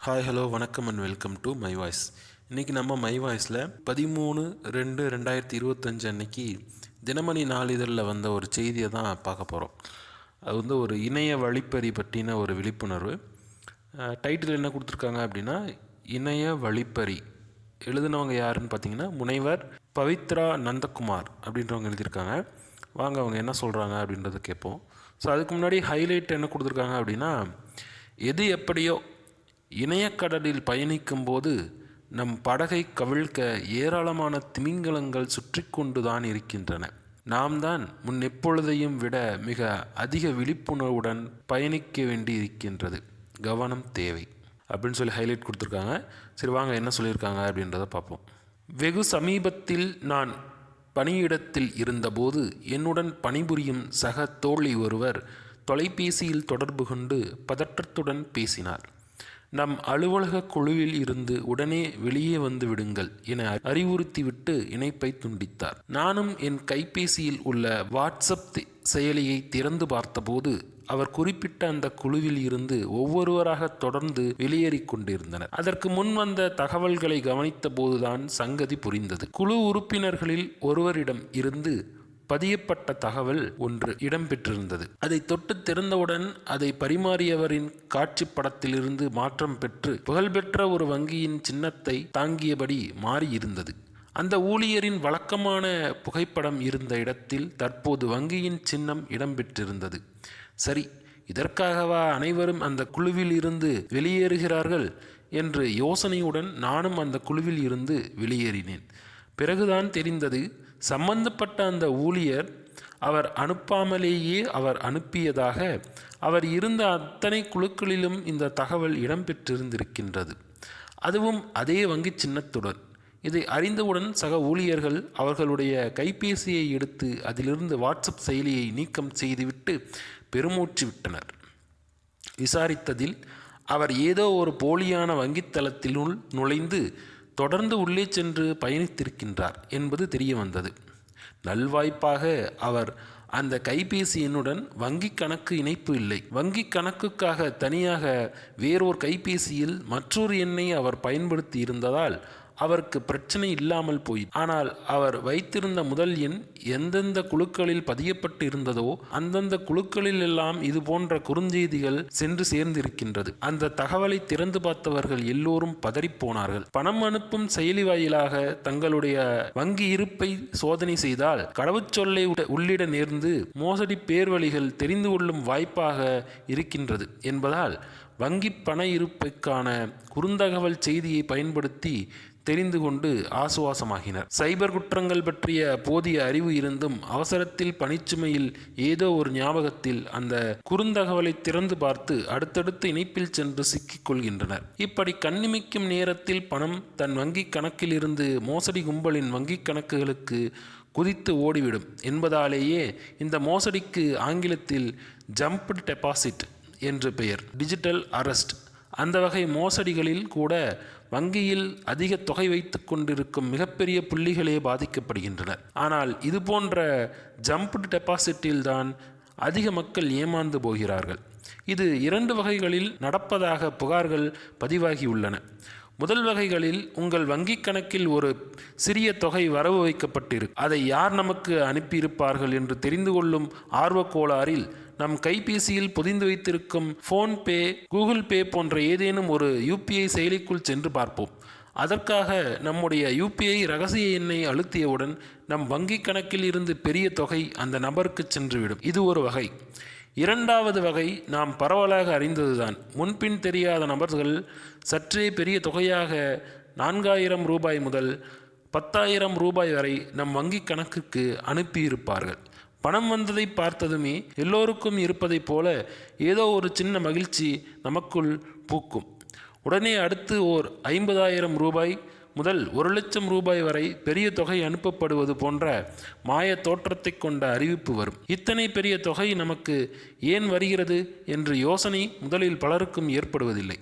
Hi hello வணக்கம் and welcome to my voice இன்றைக்கி நம்ம மை வாய்ஸில் பதிமூணு ரெண்டு ரெண்டாயிரத்தி இருபத்தஞ்சு அன்னைக்கு தினமணி நாளிதழில் வந்த ஒரு செய்தியை தான் பார்க்க போகிறோம் அது வந்து ஒரு இணைய வழிப்பறி பற்றின ஒரு விழிப்புணர்வு. டைட்டில் என்ன கொடுத்துருக்காங்க அப்படின்னா இணைய வழிப்பறி. எழுதினவங்க யாருன்னு பார்த்தீங்கன்னா முனைவர் பவித்ரா நந்தகுமார் அப்படின்றவங்க எழுதியிருக்காங்க. வாங்க அவங்க என்ன சொல்கிறாங்க அப்படின்றத கேட்போம். ஸோ அதுக்கு முன்னாடி ஹைலைட் என்ன கொடுத்துருக்காங்க அப்படின்னா எது எப்படியோ இணையக்கடலில் பயணிக்கும்போது நம் படகை கவிழ்க்க ஏராளமான திமிங்கலங்கள் சுற்றி கொண்டு தான் இருக்கின்றன. நாம் தான் முன் எப்பொழுதையும் விட மிக அதிக விழிப்புணர்வுடன் பயணிக்க வேண்டி இருக்கின்றது கவனம் தேவை. அப்படின்னு சொல்லி ஹைலைட் கொடுத்துருக்காங்க. சரி வாங்க என்ன சொல்லியிருக்காங்க அப்படின்றத பார்ப்போம். வெகு சமீபத்தில் நான் பணியிடத்தில் இருந்தபோது என்னுடன் பணிபுரியும் சக தோழி ஒருவர் தொலைபேசியில் தொடர்பு கொண்டு பதற்றத்துடன் பேசினார். நம் அலுவலக குழுவில் இருந்து உடனே வெளியே வந்து விடுங்கள் என அறிவுறுத்திவிட்டு இணைப்பை துண்டித்தார். நானும் என் கைபேசியில் உள்ள வாட்ஸ்அப் செயலியை திறந்து பார்த்தபோது அவர் குறிப்பிட்ட அந்த குழுவில் இருந்து ஒவ்வொருவராக தொடர்ந்து வெளியேறி கொண்டிருந்தனர். அதற்கு முன் வந்த தகவல்களை கவனித்த போதுதான் சங்கதி புரிந்தது. குழு உறுப்பினர்களில் ஒருவரிடம் இருந்து பதியப்பட்ட தகவல் ஒன்று இடம்பெற்றிருந்தது. அதை தொட்டு திறந்தவுடன் அதை பரிமாறியவரின் காட்சி படத்திலிருந்து மாற்றம் பெற்று புகழ்பெற்ற ஒரு வங்கியின் சின்னத்தை தாங்கியபடி மாறியிருந்தது. அந்த ஊழியரின் வழக்கமான புகைப்படம் இருந்த இடத்தில் தற்போது வங்கியின் சின்னம் இடம்பெற்றிருந்தது. சரி இதற்காகவா அனைவரும் அந்த குழுவில் இருந்து வெளியேறுகிறார்கள் என்று யோசனையுடன் நானும் அந்த குழுவில் இருந்து வெளியேறினேன். பிறகுதான் தெரிந்தது சம்பந்தப்பட்ட அந்த ஊழியர் அவர் அனுப்பாமலேயே அவர் அனுப்பியதாக அவர் இருந்த அத்தனை குழுக்களிலும் இந்த தகவல் இடம்பெற்றிருந்திருக்கின்றது. அதுவும் அதே வங்கி சின்னத்துடன். இதை அறிந்தவுடன் சக ஊழியர்கள் அவர்களுடைய கைபேசியை எடுத்து அதிலிருந்து வாட்ஸ்அப் செயலியை நீக்கம் செய்துவிட்டு பெருமூச்சு விட்டனர். விசாரித்ததில் அவர் ஏதோ ஒரு போலியான வங்கித்தளத்தினுள் நுழைந்து தொடர்ந்து உள்ளே சென்று பயணித்திருக்கின்றார் என்பது தெரிய வந்தது நல்வாய்ப்பாக அவர் அந்த கைபேசி எண்ணுடன் வங்கி கணக்கு இணைப்பு இல்லை. வங்கி கணக்குக்காக தனியாக வேறொரு கைபேசியில் மற்றொரு எண்ணை அவர் பயன்படுத்தி இருந்ததால் அவருக்கு பிரச்சனை இல்லாமல் போய் ஆனால் அவர் வைத்திருந்த முதல் எண் எந்தெந்த குழுக்களில் பதியப்பட்டு இருந்ததோ அந்தந்த குழுக்களில் எல்லாம் இது போன்ற குறுஞ்செய்திகள் சென்று சேர்ந்திருக்கின்றது. அந்த தகவலை திறந்து பார்த்தவர்கள் எல்லோரும் பதறிப்போனார்கள் பணம் அனுப்பும் செயலி வாயிலாக தங்களுடைய வங்கி இருப்பை சோதனை செய்தால் கடவுச்சொல்லை உட- உள்ளிட நேர்ந்து மோசடி பேர்வழிகள் தெரிந்து கொள்ளும் வாய்ப்பாக இருக்கின்றது என்பதால் வங்கி பண இருப்புக்கான குறுந்தகவல் செய்தியை பயன்படுத்தி தெரிந்து கொண்டு ஆசுவாசமாகினர். சைபர் குற்றங்கள் பற்றிய போதிய அறிவு இருந்தும் அவசரத்தில் பணிச்சுமையில் ஏதோ ஒரு ஞாபகத்தில் அந்த குறுந்தகவலை திறந்து பார்த்து அடுத்தடுத்து இணைப்பில் சென்று சிக்கிக் கொள்கின்றனர். இப்படி கண்ணிமிக்கும் நேரத்தில் பணம் தன் வங்கி கணக்கிலிருந்து மோசடி கும்பலின் வங்கிக் கணக்குகளுக்கு குதித்து ஓடிவிடும் என்பதாலேயே இந்த மோசடிக்கு ஆங்கிலத்தில் ஜம்ப் டெபாசிட் என்று பெயர். Digital arrest. அந்த வகை மோசடிகளில் கூட வங்கியில் அதிக தொகை வைத்து கொண்டிருக்கும் மிகப்பெரிய புள்ளிகளே பாதிக்கப்படுகின்றன. ஆனால் இது போன்ற ஜம்ப்டு டெபாசிட்டில்தான் அதிக மக்கள் ஏமாந்து போகிறார்கள். இது இரண்டு வகைகளில் நடப்பதாக புகார்கள் பதிவாகியுள்ளன முதல் வகைகளில் உங்கள் வங்கிக் கணக்கில் ஒரு சிறிய தொகை வரவு வைக்கப்பட்டிருக்கு. அதை யார் நமக்கு அனுப்பியிருப்பார்கள் என்று தெரிந்து கொள்ளும் ஆர்வக்கோளாறில் நம் கைபேசியில் பொதிந்து வைத்திருக்கும் ஃபோன்பே கூகுள் பே போன்ற ஏதேனும் ஒரு யூபிஐ செயலிக்குள் சென்று பார்ப்போம். அதற்காக நம்முடைய யூபிஐ ரகசிய எண்ணை அழுத்தியவுடன் நம் வங்கிக் கணக்கில் இருந்து பெரிய தொகை அந்த நபருக்கு சென்றுவிடும். இது ஒரு வகை. இரண்டாவது வகை நாம் பரவலாக அறிந்ததுதான். முன்பின் தெரியாத நபர்கள் சற்றே பெரிய தொகையாக நான்காயிரம் ரூபாய் முதல் பத்தாயிரம் ரூபாய் வரை நம் வங்கி கணக்குக்கு அனுப்பியிருப்பார்கள். பணம் வந்ததை பார்த்ததுமே எல்லோருக்கும் இருப்பதைப் போல ஏதோ ஒரு சின்ன மகிழ்ச்சி நமக்குள் பூக்கும். உடனே அடுத்து ஓர் ஐம்பதாயிரம் ரூபாய் முதல் ஒரு லட்சம் ரூபாய் வரை பெரிய தொகை அனுப்பப்படுவது போன்ற மாய தோற்றத்தை கொண்ட அறிவிப்பு வரும். இத்தனை பெரிய தொகை நமக்கு ஏன் வருகிறது என்று யோசனை முதலில் பலருக்கும் ஏற்படுவதில்லை.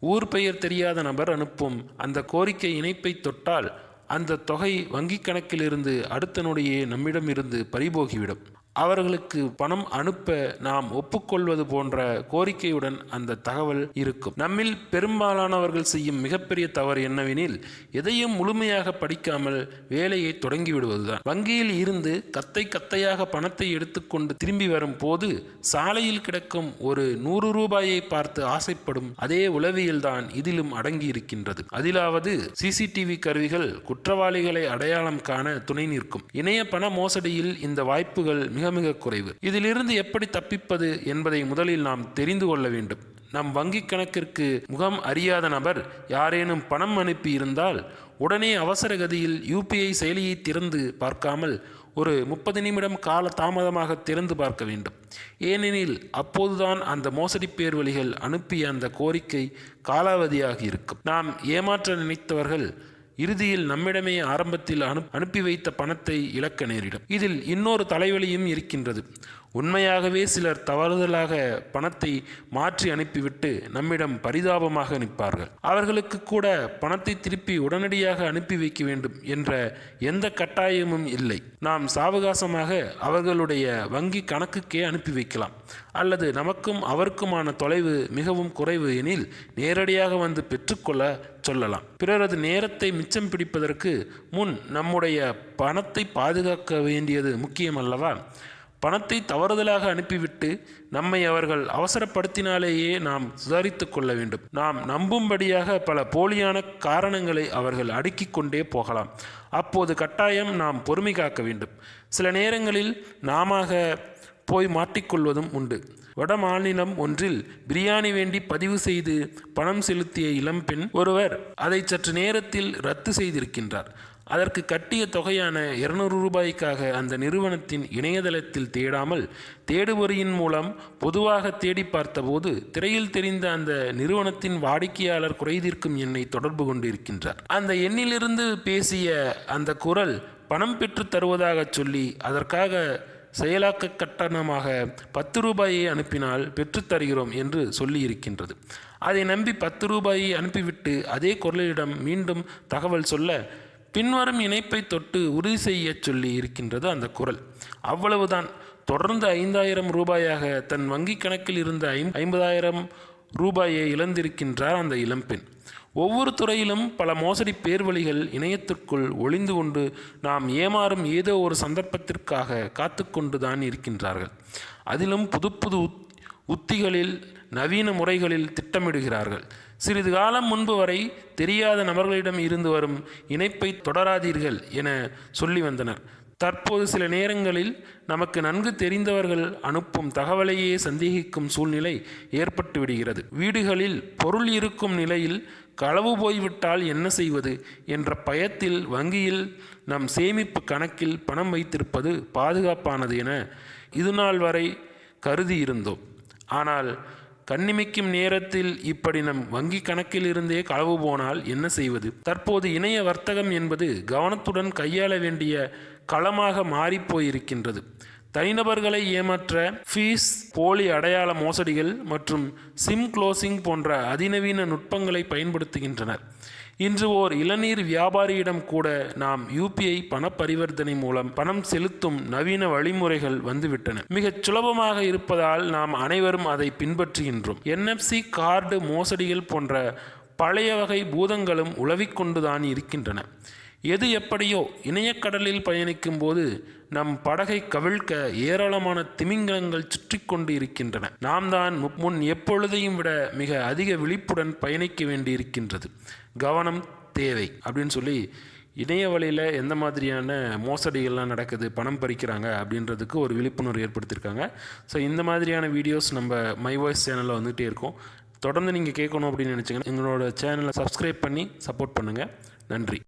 ஊர் பெயர் தெரியாத நபர் அனுப்பும் அந்த கோரிக்கை இணைப்பை தொட்டால் அந்த தொகை வங்கிக் கணக்கிலிருந்து அடுத்த நொடியே நம்மிடமிருந்து பறிபோகிவிடும். அவர்களுக்கு பணம் அனுப்ப நாம் ஒப்புக்கொள்வது போன்ற கோரிக்கையுடன் அந்த தகவல் இருக்கும். நம்மில் பெரும்பாலானவர்கள் செய்யும் மிகப்பெரிய தவறு என்னவெனில் எதையும் முழுமையாக படிக்காமல் வேலையை தொடங்கிவிடுவதுதான் வங்கியில் இருந்து கத்தை கத்தையாக பணத்தை எடுத்துக்கொண்டு திரும்பி வரும் போது சாலையில் கிடக்கும் ஒரு நூறு ரூபாயை பார்த்து ஆசைப்படும் அதே உளவியல்தான் இதிலும் அடங்கி இருக்கின்றது அதிலாவது சிசிடிவி கருவிகள் குற்றவாளிகளை அடையாளம் காண துணை நிற்கும். இணைய பண மோசடியில் இந்த வாய்ப்புகள் மிக மிக குறைவு இதிலிருந்து எப்படி தப்பிப்பது என்பதை முதலில் நாம் தெரிந்து கொள்ள வேண்டும். நம் வங்கிக் கணக்கிற்கு முகம் அறியாத நபர் யாரேனும் பணம் அனுப்பி இருந்தால் உடனே அவசர கதியில் யூபிஐ செயலியை திறந்து பார்க்காமல் ஒரு முப்பது நிமிடம் கால தாமதமாக திறந்து பார்க்க வேண்டும். ஏனெனில் அப்போதுதான் அந்த மோசடி பேர்வழிகள் அனுப்பிய அந்த கோரிக்கை காலாவதியாகி இருக்கும். நாம் ஏமாற்ற நினைத்தவர்கள் இறுதியில் நம்மிடமே ஆரம்பத்தில் அனு அனுப்பி வைத்த பணத்தை இழக்க நேரிடும். இதில் இன்னொரு தலைவலியும் இருக்கின்றது. உண்மையாகவே சிலர் தவறுதலாக பணத்தை மாற்றி அனுப்பிவிட்டு நம்மிடம் பரிதாபமாக நிற்பார்கள். அவர்களுக்கு கூட பணத்தை திருப்பி உடனடியாக அனுப்பி வைக்க வேண்டும் என்ற எந்த கட்டாயமும் இல்லை. நாம் சாவகாசமாக அவர்களுடைய வங்கி கணக்குக்கே அனுப்பி வைக்கலாம். அல்லது நமக்கும் அவருக்குமான தொலைவு மிகவும் குறைவு எனில் நேரடியாக வந்து பெற்றுக்கொள்ள சொல்லலாம். பிறரது நேரத்தை மிச்சம் பிடிப்பதற்கு முன் நம்முடைய பணத்தை பாதுகாக்க வேண்டியது முக்கியமல்லவா? பணத்தை தவறுதலாக அனுப்பிவிட்டு நம்மை அவர்கள் அவசரப்படுத்தினாலேயே நாம் சுதாரித்து கொள்ள வேண்டும். நாம் நம்பும்படியாக பல போலியான காரணங்களை அவர்கள் அடுக்கிக் கொண்டே போகலாம். அப்போது கட்டாயம் நாம் பொறுமை காக்க வேண்டும். சில நேரங்களில் நாம போய் மாட்டிக்கொள்வதும் உண்டு. வட மாநிலம் ஒன்றில் பிரியாணி வேண்டி பதிவு செய்து பணம் செலுத்திய இளம்பெண் ஒருவர் அதை சற்று நேரத்தில் ரத்து செய்திருக்கின்றார். அதற்கு கட்டிய தொகையான இருநூறு ரூபாய்க்காக அந்த நிறுவனத்தின் இணையதளத்தில் தேடாமல் தேடுபொறியின் மூலம் பொதுவாக தேடி பார்த்தபோது திரையில் தெரிந்த அந்த நிறுவனத்தின் வாடிக்கையாளர் குறைதீர்க்கும் எண்ணை தொடர்பு கொண்டிருக்கின்றார். அந்த எண்ணிலிருந்து பேசிய அந்த குரல் பணம் பெற்று தருவதாக சொல்லி அதற்காக செயலாக்க கட்டணமாக பத்து ரூபாயை அனுப்பினால் பெற்றுத்தருகிறோம் என்று சொல்லியிருக்கின்றது. அதை நம்பி பத்து ரூபாயை அனுப்பிவிட்டு அதே குரலிடம் மீண்டும் தகவல் சொல்ல பின்வரும் இணைப்பை தொட்டு உறுதி செய்ய சொல்லி இருக்கின்றது அந்த குரல். அவ்வளவுதான். தொடர்ந்து ஐந்தாயிரம் ரூபாயாக தன் வங்கி கணக்கில் இருந்த ஐம் ஐம்பதாயிரம் ரூபாயை இழந்திருக்கின்றார் அந்த இளம்பெண். ஒவ்வொரு துறையிலும் பல மோசடி பேர்வழிகள் இணையத்திற்குள் ஒளிந்து கொண்டு நாம் ஏமாறும் ஏதோ ஒரு சந்தர்ப்பத்திற்காக காத்து கொண்டுதான் இருக்கின்றார்கள். அதிலும் புது புது உத் உத்திகளில் நவீன முறைகளில் திட்டமிடுகிறார்கள். சிறிது காலம் முன்பு வரை தெரியாத நபர்களிடம் இருந்து வரும் இணைப்பை தொடராதீர்கள் என சொல்லி வந்தனர். தற்போது சில நேரங்களில் நமக்கு நன்கு தெரிந்தவர்கள் அனுப்பும் தகவலையே சந்தேகிக்கும் சூழ்நிலை ஏற்பட்டு விடுகிறது. வீடுகளில் பொருள் இருக்கும் நிலையில் களவு போய்விட்டால் என்ன செய்வது என்ற பயத்தில் வங்கியில் நம் சேமிப்பு கணக்கில் பணம் வைத்திருப்பது பாதுகாப்பானது என இதுநாள் வரை கருதி இருந்தோம். ஆனால் கண்ணிமைக்கும் நேரத்தில் இப்படி நம் வங்கி கணக்கில் இருந்தே களவு போனால் என்ன செய்வது? தற்போது இணைய வர்த்தகம் என்பது கவனத்துடன் கையாள வேண்டிய களமாக மாறிப்போயிருக்கின்றது தனிநபர்களை ஏமாற்ற ஃபீஸ் போலி அடையாள மோசடிகள் மற்றும் சிம் க்ளோசிங் போன்ற அதிநவீன நுட்பங்களை பயன்படுத்துகின்றனர். இன்று ஓர் இளநீர் வியாபாரியிடம் கூட நாம் யூபிஐ பண பரிவர்த்தனை மூலம் பணம் செலுத்தும் நவீன வழிமுறைகள் வந்துவிட்டன. மிகச் சுலபமாக இருப்பதால் நாம் அனைவரும் அதை பின்பற்றுகின்றோம். என்எஃப்சி கார்டு மோசடிகள் போன்ற பழைய வகை பூதங்களும் உளவிக்கொண்டுதான் இருக்கின்றன. எது எப்படியோ இணையக்கடலில் பயணிக்கும் போது நம் படகை கவிழ்க்க ஏராளமான திமிங்கலங்கள் சுற்றி கொண்டு இருக்கின்றன நாம் தான் முன் எப்பொழுதையும் விட மிக அதிக விழிப்புடன் பயணிக்க வேண்டியிருக்கின்றது. கவனம் தேவை அப்படின்னு சொல்லி இணைய வழியில் எந்த மாதிரியான மோசடிகள்லாம் நடக்குது பணம் பறிக்கிறாங்க அப்படின்றதுக்கு ஒரு விழிப்புணர்வு ஏற்படுத்தியிருக்காங்க. ஸோ இந்த மாதிரியான வீடியோஸ் நம்ம மை வாய்ஸ் சேனலில் வந்துகிட்டே இருக்கோம். தொடர்ந்து நீங்கள் கேட்கணும் அப்படின்னு நினச்சிங்கன்னா எங்களோட சேனலை சப்ஸ்கிரைப் பண்ணி சப்போர்ட் பண்ணுங்கள் நன்றி.